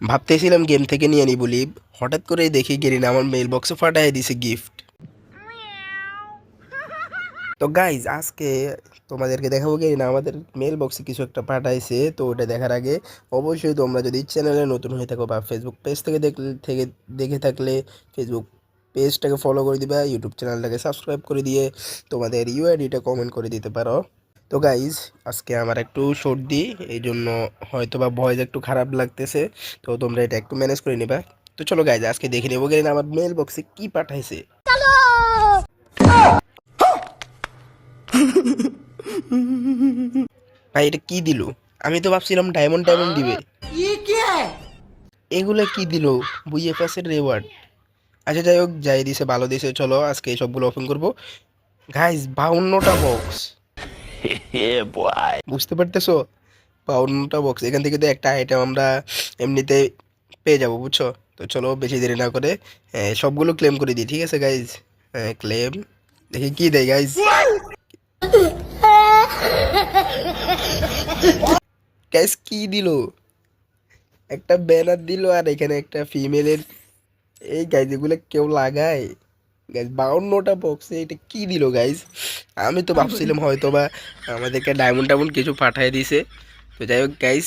ভাবতেছিলাম গেম থেকে নিয়ে নি বলি, হঠাৎ করেই দেখি গেরিনা আমার মেল বক্সে ফাটাই দিছে গিফট তো গাইজ আজকে তোমাদেরকে দেখাবো গেরিনা, আমাদের মেল বক্সে কিছু একটা পাঠাইছে, তো ওটা দেখার আগে অবশ্যই তোমরা যদি চ্যানেলে নতুন হয়ে থাকো বা ফেসবুক পেজ থেকে দেখলে থেকে দেখে থাকলে ফেসবুক পেজটাকে ফলো করে দিবা ইউটিউব চ্যানেলটাকে সাবস্ক্রাইব করে দিয়ে তোমাদের ইউআইডিটা কমেন্ট করে দিতে পারো। তো গাইজ আজকে আমার একটু সর্দি এই জন্য হয়তো বা ভয়েস একটু খারাপ লাগতেছে, তো তোমরা এটা একটু ম্যানেজ করে নিবা। তো চলো গাইজ আজকে দেখে নেব গেলে আমার মেল বক্সে কি পাঠাইছে। ভাই, এটা কি দিল? আমি তো ভাবছিলাম ডায়মন্ড ডায়মন্ড দিবে। এগুলো কি দিল? বুইএফএস এর রেওয়ার্ড আচ্ছা যাই হোক, যাই দিছে, ভালো দিছে, চলো আজকে এই সবগুলো ওপেন করব। গাইজ বাউন্নটা বক্স বুঝতে পারতেছো? বাউন্নটা বক্স এখান থেকে তো একটা আইটেম আমরা এমনিতে পেয়ে যাব, বুঝছ? তো চলো, বেশি দেরি না করে সবগুলো ক্লেম করে দিই, ঠিক আছে গাইজ ক্লেম দেখি কি দেয় গাইজ গাইজ কি দিল? একটা ব্যানার দিল আর এখানে একটা ফিমেলের এই গাইজ এগুলো কেউ লাগায়? গাইজ বাউন্নটা বক্সে এটা কি দিল গাইজ আমি তো ভাবছিলাম হয়তো বা আমাদেরকে ডায়মন্ড টাইমন্ড কিছু পাঠিয়ে দিছে। তো যাই হোক গাইজ